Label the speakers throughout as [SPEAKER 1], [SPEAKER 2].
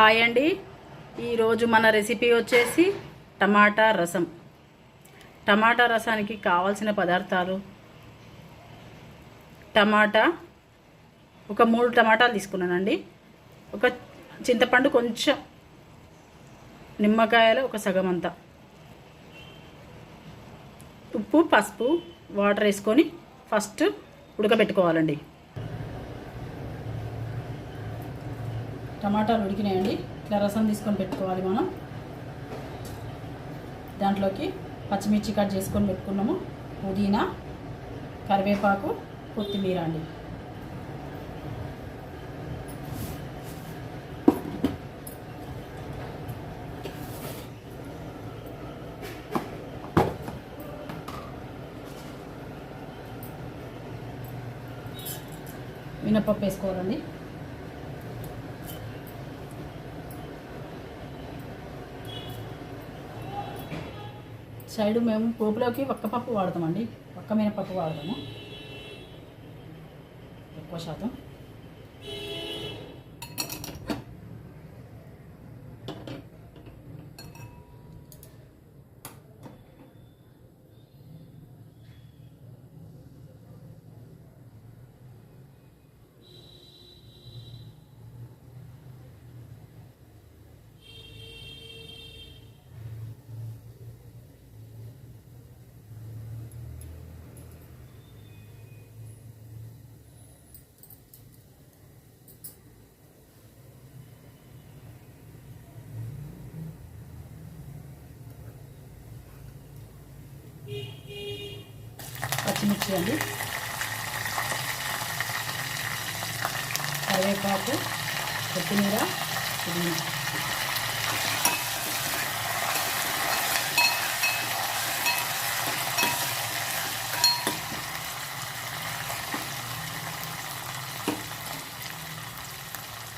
[SPEAKER 1] Hi అండి. ఈరోజు మన రెసిపీ వచ్చేసి టమాటా రసం. టమాటా రసానికి కావాల్సిన పదార్థాలు. టమాటా ఒక మూడు టమాటాలు తీసుకున్నానండి. ఒక చింతపండు కొంచెం నిమ్మకాయలు ఒక సగం అంతా. ఉప్పు పసుపు వాటర్ వేసుకొని ఫస్ట్ ఉడకబెట్టుకోవాలండి. టమాటాలు ఉడికినాయండి. ఇట్లా రసం తీసుకొని పెట్టుకోవాలి మనం. దాంట్లోకి పచ్చిమిర్చి కట్ చేసుకొని పెట్టుకున్నాము. పుదీనా కరివేపాకు కొత్తిమీర అండి. మినపప్పు వేసుకోవాలండి. సైడ్ మేము పోపులోకి ఒక్కపప్పు వాడతామండి. ఒక్క మినపప్పు వాడతాము. ఎక్కువ శాతం. పచ్చిమిర్చి అండి కరివేపాకు కొత్తిమీర పుదీనా.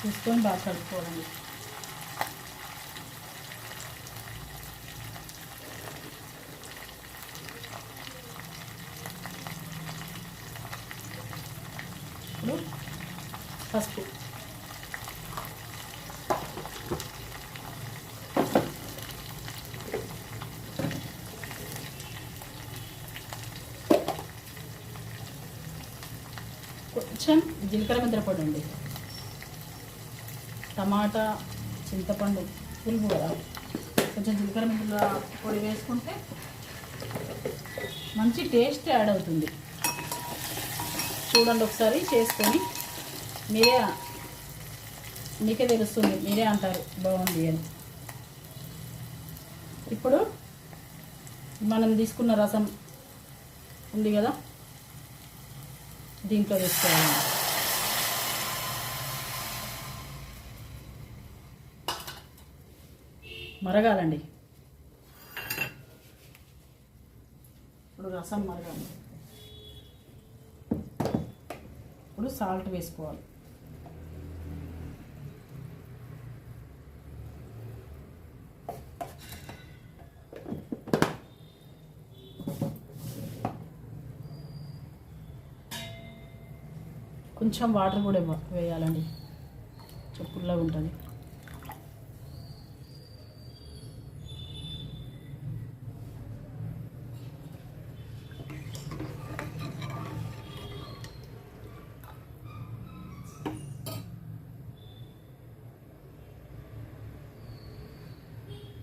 [SPEAKER 1] తీసుకొని బాగా కలుపుకోవాలండి. పసుపు కొంచెం జీలకర్ర ముద్ర పొడి అండి. టమాటా చింతపండు పులుపు కదా. కొంచెం జీలకర్ర ముద్ర పొడి వేసుకుంటే మంచి టేస్ట్ యాడ్ అవుతుంది. చూడండి ఒకసారి చేసుకొని మీరే మీకే తెలుస్తుంది మీరే అంటారు బాగుంది అని. ఇప్పుడు మనం తీసుకున్న రసం ఉంది కదా దీంట్లో వేసుకోవాలి. మరగాలండి. ఇప్పుడు రసం మరగాలి. ఇప్పుడు సాల్ట్ వేసుకోవాలి. కొంచెం వాటర్ కూడా వేయాలండి. చెప్పుల్లా ఉంటుంది.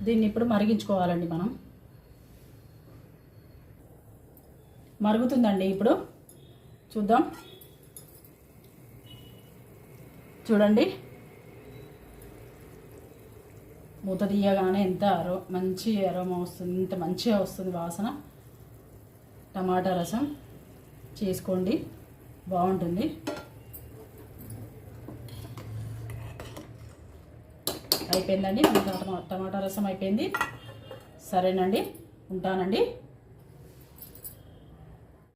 [SPEAKER 1] దీన్ని ఇప్పుడు మరిగించుకోవాలండి మనం. మరుగుతుందండి ఇప్పుడు. చూద్దాం. చూడండి. మూత తీయగానే ఎంత అరో మంచి అరోమా వస్తుంది ఇంత మంచిగా వస్తుంది వాసన. టమాటా రసం. చేసుకోండి. బాగుంటుంది. అయిపోయిందండి. మన టమాటా రసం అయిపోయింది. సరేనండి. ఉంటానండి.